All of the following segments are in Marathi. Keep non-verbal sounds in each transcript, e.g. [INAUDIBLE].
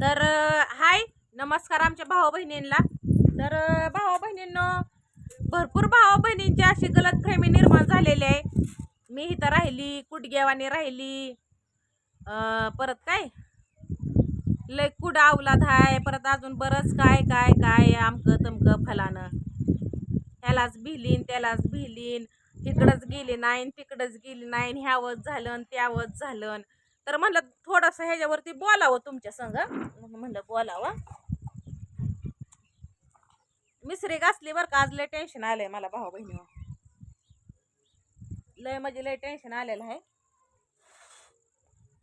तर हाय नमस्कार आमच्या भावा बहिणींना. तर भाऊ भावा बहिणींनो भरपूर भावा बहिणींची अशी गलतफहमी निर्माण झालेली आहे. मी इथं राहिली कुटगेवानी राहिली. परत काय? लय कुड अवलाद आहे परत अजून बरंच काय काय काय आमकं तमकं फलानं. ह्यालाच भिलीन त्यालाच भिलीन. तिकडंच गेली नाही तिकडंच गेली नाही ह्यावत ह्यावंच झालं न त्यावंच झालं. तर म्हणलं थोडंसं ह्याच्यावरती बोलावं तुमच्या संग. म्हणून म्हणलं बोलावं. मिसरी घासली बरं का आज लय टेन्शन आलंय मला भाऊ बहिणी लय म्हणजे लय टेन्शन आलेलं आहे.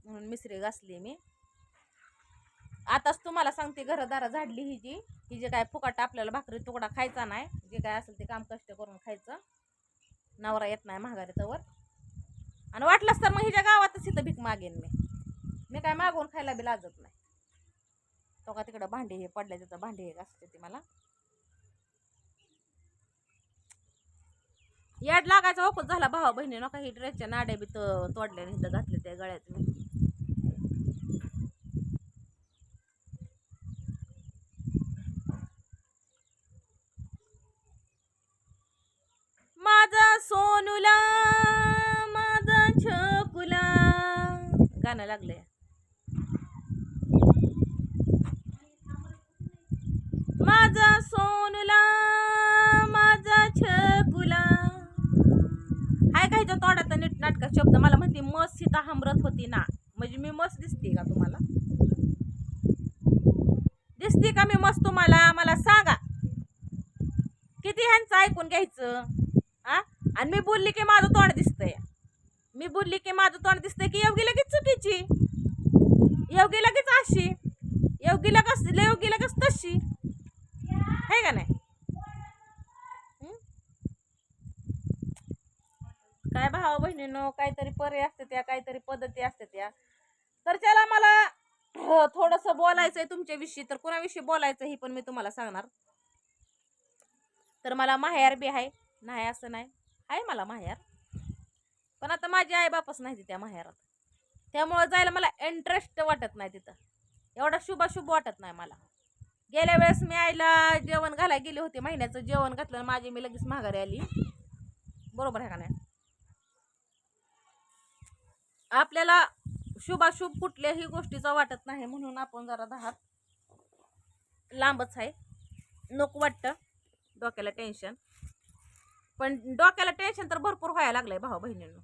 म्हणून मिसरी घासली मी. आताच तुम्हाला सांगते घरदारा झाडली ही जी ही जे काय फुकाट आपल्याला भाकरी तुकडा खायचा नाही जे काय असेल ते काम कष्ट करून खायचं. नवरा येत नाही महागारी तवर. आणि वाटलंच तर मग हिच्या गावातच इथं भीक मागेन मी. मी काय मागवून खायला बी लाजत नाही. तो का तिकडं भांडे हे पडले तिथं भांडे हे असते ते मला. याड लागायचा ओपच झाला भावा बहिणी नका ही ड्रेसच्या नाड्या बी तोडल्या इथं घातले त्या गळ्यात मी माझा सोनूला माझा छकुला गाणं लागलंय. माझा सोनूला माझा छकुला हाय का ह्याच्या तोड्याचा नीट नाटका शब्द? मला म्हणते मस्त सीता हमरत होती ना. म्हणजे मी मस्त दिसते का तुम्हाला? दिसते का मी मस्त तुम्हाला? मला सांगा. किती ह्यांचं ऐकून घ्यायचं? आ? आणि मी बोलली की माझं तोंड दिसतंय. मी बोलली की माझं तोंड दिसतंय की योगी लगेच चुकीची. योगी लगेच अशी. योगी लगेच योगी लगेच तशी. आहे का नाही? काय भावा बहिणीनो काहीतरी पर्याय असते त्या काहीतरी पद्धती असते त्या. तर त्याला मला हो, थोडंसं बोलायचं आहे तुमच्याविषयी. तर कोणाविषयी बोलायचं ही पण मी तुम्हाला सांगणार. तर मला माहेर बी आहे. नाही असं नाही. आहे मला माहेर. पण आता माझी आई बापच नाही तिथे माहेरात. त्यामुळं जायला मला इंटरेस्ट वाटत नाही तिथं. एवढा शुभाशुभ वाटत नाही मला. गेल्या वेळेस मी आईला जेवण घालायला गेले होते महिन्याचं जेवण घातलं आणि माझी मी लगेच माघारी आली. बरोबर आहे का नाही? आपल्याला शुभाशुभ कुठल्याही गोष्टीचा वाटत नाही म्हणून आपण जरा दहात लांबच आहे. नको वाटतं. डोक्याला टेन्शन पण डोक्याला टेन्शन तर भरपूर व्हायला लागलंय भाऊ बहिणींनो.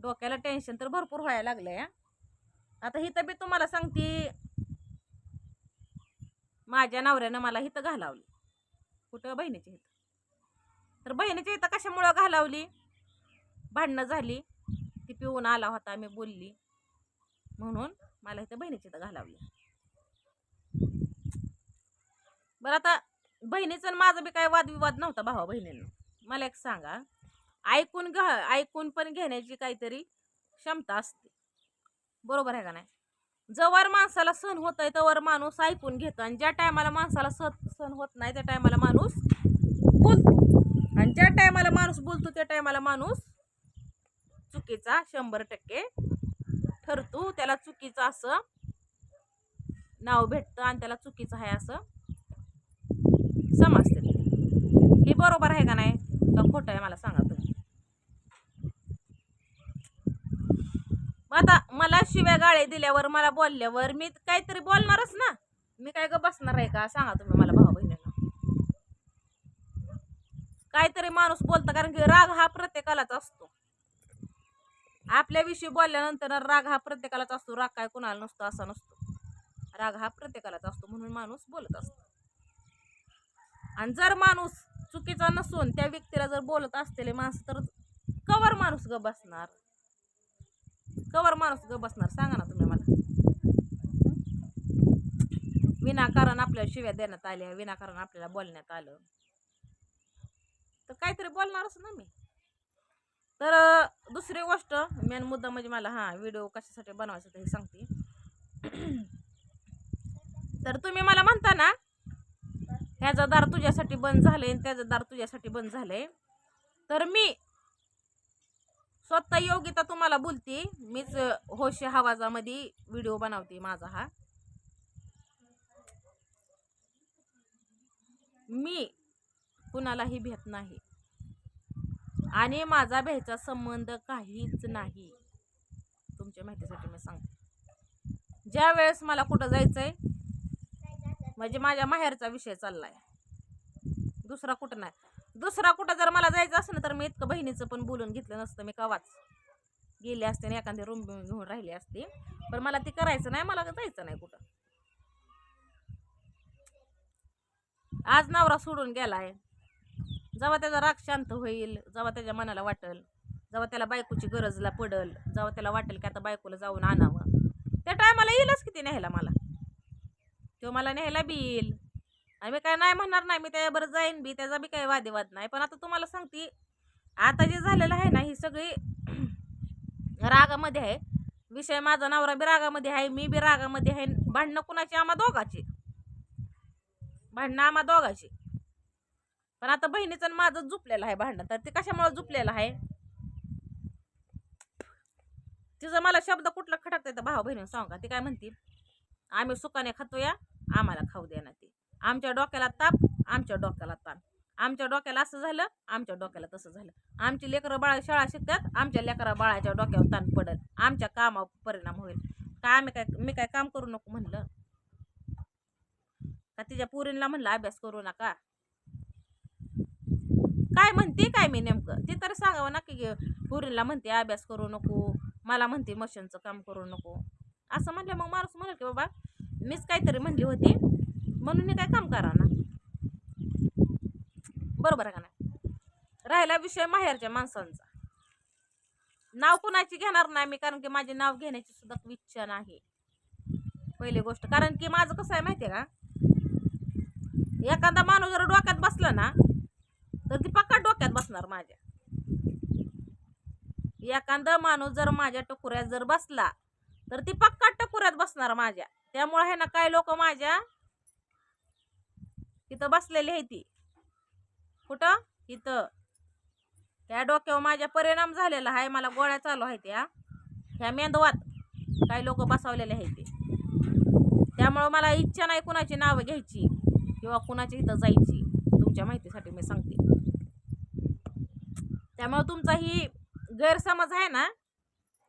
डोक्याला टेन्शन तर भरपूर व्हायला लागलंय आता हिथं बी तुम्हाला सांगते माझ्या नवऱ्यानं मला हिथं घालावली. कुठं? बहिणीच्या हिथं तर बहिणीच्या इथं कशामुळं घालावली? भांडणं झाली ती पिऊन आला होता मी बोलली. म्हणून मला इथं बहिणीची इथं घालावली. बरं आता बहिणीचं माझं बी काय वादविवाद नव्हता भावा बहिणींना. मला एक सांगा ऐकून घ ऐकून पण घेण्याची काहीतरी क्षमता असते. बरोबर आहे का नाही? जवळ माणसाला सण होत आहे तवर माणूस ऐकून घेतो आणि ज्या टायमाला माणसाला सण सण होत नाही त्या टायमाला माणूस बोलतो. आणि ज्या टायमाला माणूस बोलतो त्या टायमाला माणूस चुकीचा शंभर टक्के ठरतो. त्याला चुकीचं असं नाव भेटतं आणि त्याला चुकीचं आहे असं समजते. हे बरोबर आहे का नाही? का खोटं आहे मला सांगा तुम्ही मग आता मला शिव्या गाळे दिल्यावर मला बोलल्यावर मी काहीतरी बोलणारच ना. मी काय ग बसणार आहे का? सांगा तुम्ही मला भाऊ बहिणीला. काहीतरी माणूस बोलतं कारण की राग हा प्रत्येकालाच असतो. आपल्याविषयी बोलल्यानंतर राग हा प्रत्येकालाच असतो राग काय कुणाला नसतो असा नसतो. राग हा प्रत्येकालाच असतो म्हणून माणूस बोलत असतो. आणि जर माणूस चुकीचा नसून त्या व्यक्तीला जर बोलत असलेले माणसं तर कवर माणूस ग बसणार. कवर माणूस ग बसणार सांगा ना तुम्ही मला. विनाकारण आपल्याला शिव्या देण्यात आल्या विनाकारण आपल्याला बोलण्यात आलं. तर काहीतरी बोलणारच ना मी. तर दुसरी गोष्ट मेन मुद्दा म्हणजे मला हा व्हिडिओ कशासाठी बनवायचा ते सांगते. तर तुम्ही मला म्हणता ना ह्याचं दार तुझ्यासाठी बंद झालंय आणि त्याचं दार तुझ्यासाठी बंद झालंय. तर मी स्वतः योगिता तुम्हाला बोलते. मीच होश आवाजामध्ये व्हिडिओ बनवते माझा हा. मी कुणालाही भेट नाही. आणि माझा भेटचा संबंध काहीच नाही. तुमच्या माहितीसाठी मी सांगते. ज्या वेळेस मला कुठं जायचं आहे म्हणजे माझ्या माहेरचा विषय चाललाय. दुसरा कुठं नाही. दुसरा कुठं जर मला जायचं असलं तर मी इतकं बहिणीचं पण बोलून घेतलं नसतं मी कवाच. गेले असते आणि एखादी रूम घेऊन राहिली असते. पण मला ते करायचं नाही मला जायचं नाही कुठं. आज नवरा सोडून गेला आहे जेव्हा त्याचा राग शांत होईल जेव्हा त्याच्या मनाला वाटेल जेव्हा त्याला बायकोची गरजला पडल जेव्हा त्याला वाटेल की आता बायकोला जाऊन आणावं. त्या टायमाला येईलच किती न्यायला मला. तो मला न्यायला बी येईल. आणि मी काय नाही म्हणणार नाही मी त्याच्याबरोबर जाईन बी त्याचा बी काही वादेवाद नाही. पण आता तुम्हाला सांगते आता जे झालेलं आहे ना ही सगळी [CLEARS THROAT] रागामध्ये आहे. विषय माझा नवरा बी रागामध्ये आहे मी बी रागामध्ये आहे. भांडणं कुणाची? आम्हा दोघाची. भांडणं आम्हा दोघाची. पण आता बहिणीचं आणि माझं झुपलेलं आहे भांडण. तर ते कशामुळे झुपलेलं आहे? तिचं मला शब्द कुठला खटकता येतं भाऊ बहिणी सांग का? ती काय म्हणतील आम्ही सुखाने खातो या आम्हाला खाऊ द्या ना ते. आमच्या डोक्याला ताप आमच्या डोक्याला ताप आमच्या डोक्याला असं झालं आमच्या डोक्याला तसं झालं. आमची लेकरं बाळा शाळा शिकतात आमच्या लेकरा बाळाच्या डोक्यावर ताण पडल. आमच्या कामावर परिणाम होईल. काय आम्ही काय मी काय काम करू नको म्हणलं? का तिच्या पुरीला म्हणलं अभ्यास करू नका? काय म्हणते काय मी नेमकं? ते तर सांगावं ना की पुरीला म्हणते अभ्यास करू नको. मला म्हणते मशीनचं काम करू नको. असं म्हणलं मग माणूस म्हणलं की बाबा मीच काहीतरी म्हणली होती. म्हणून मी काय काम करा ना? बरोबर आहे का नाही? राहिला विषय माहेरच्या माणसांचा. नाव कुणाची घेणार नाही मी कारण की माझे नाव घेण्याची सुद्धा इच्छा नाही. पहिली गोष्ट कारण की माझं कसं आहे माहिती आहे का? एखादा माणूस जर डोक्यात बसला ना तर ती पक्का डोक्यात बसणार माझ्या. एखादा माणूस जर माझ्या टकुऱ्यात जर बसला तर ती पक्का टकुऱ्यात बसणार माझ्या. त्यामुळे आहे ना काय लोक माझ्या इथं बसलेली आहे ती. कुठं? इथं. त्या डोक्यावर माझ्या परिणाम झालेला आहे. मला गोळ्या चालू आहेत त्या ह्या मेंदवात काही लोक बसवलेले आहेत ते. त्यामुळं मला इच्छा नाही कुणाची नावं घ्यायची किंवा कुणाची इथं जायची. तुमच्या माहितीसाठी मी सांगते. त्यामुळं तुमचा ही गैरसमज आहे ना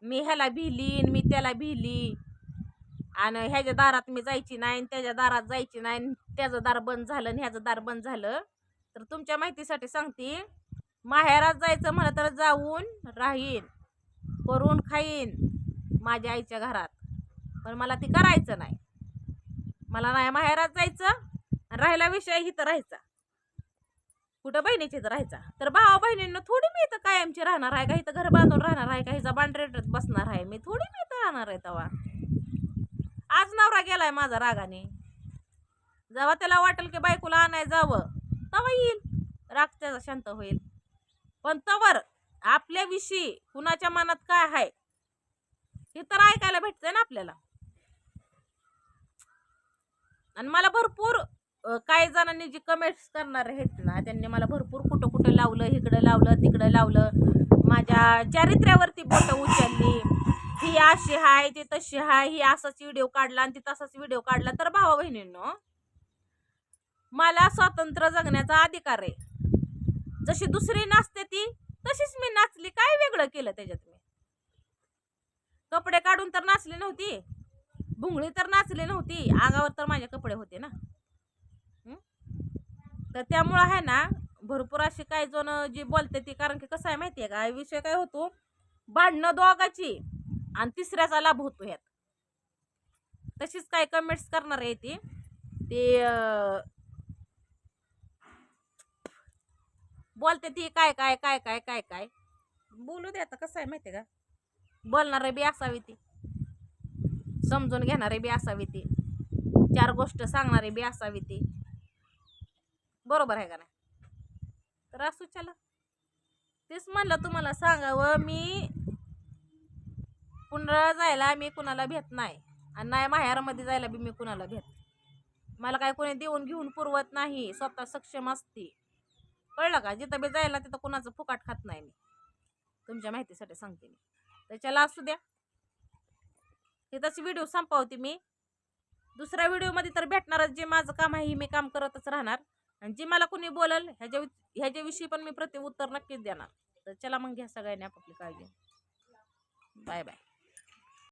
मी ह्याला भिलीन मी त्याला भिली आणि ह्याच्या दारात मी जायची नाही आणि त्याच्या दारात जायची नाही आणि त्याचं दार बंद झालं आणि ह्याचं दार बंद झालं. तर तुमच्या माहितीसाठी सांगते माहेरात जायचं म्हणलं तर जाऊन राहीन करून खाईन माझ्या आईच्या घरात. पण मला ती करायचं नाही. मला नाही माहेरात जायचं आणि राहिला विषय इथं राहायचा. कुठं बहिणीची इथं राहायचा? तर भावा बहिणींना थोडी मी इथं कायमची राहणार आहे का? इथं घर बांधून राहणार आहे का? हिचा बांडरेटच बसणार आहे. मी थोडी मी इथं राहणार आहे तेव्हा आज नवरा गेलाय माझा रागाने. जेव्हा त्याला वाटेल की बायकोला आणाय जावं तेव्हा येईल. राग त्याचा शांत होईल. पण तवर आपल्याविषयी कुणाच्या मनात काय आहे हे तर ऐकायला भेटतंय ना आपल्याला. आणि मला भरपूर काही जणांनी जी कमेंट्स करणार आहेत ना त्यांनी मला भरपूर कुठं कुठं लावलं इकडं लावलं तिकडं लावलं. माझ्या चारित्र्यावरती बोट उचलली. ही अशी हाय ती तशी हाय ही असाच व्हिडिओ काढला आणि ती तसाच व्हिडिओ काढला. तर भावा बहिणींनो मला स्वातंत्र्य जगण्याचा अधिकार आहे. जशी दुसरी नाचते ती तशीच मी नाचली. काय वेगळं केलं त्याच्यात मी? कपडे काढून तर नाचली नव्हती. भुंगळी तर नाचली नव्हती. आगावर तर माझे कपडे होते ना. तर त्यामुळं आहे ना भरपूर अशी काही जण जी बोलते ती कारण की कसं आहे माहिती आहे का विषय काय होतो? भांडणं दोघाची. आणि तिसऱ्याचा लाभ होतो ह्यात. तशीच काय कमेंट्स करणार आहे ती. ते बोलते ती काय काय काय काय काय काय? बोलू दे आता कसं आहे माहिती का? बोलणारे बी असावी ती. समजून घेणारे बी असावी ती. चार गोष्ट सांगणारे बी असावी ती. बरोबर आहे का नाही? तर असू चला. तेच म्हणलं तुम्हाला सांगावं मी पुन्हा जायला मी कुणाला भेट नाही. आणि नाही माहेरामध्ये जायला बी मी कुणाला भेट मला काय कोणी देऊन घेऊन पुरवत नाही स्वतः सक्षम असते. कळलं का? जिथं बी जायला तिथं कुणाचं फुकाट खात नाही मी. तुमच्या माहितीसाठी सांगते मी. त्याच्याला असू द्या. तिथंच व्हिडिओ संपवते मी. दुसऱ्या व्हिडिओमध्ये तर भेटणारच. जे माझं काम आहे हे मी काम करतच राहणार. आणि जे मला कुणी बोलल ह्याच्या ह्याच्याविषयी पण मी प्रतिउत्तर नक्कीच देणार. तर चला मग घ्या सगळ्यांनी आपापली काळजी. Bye bye.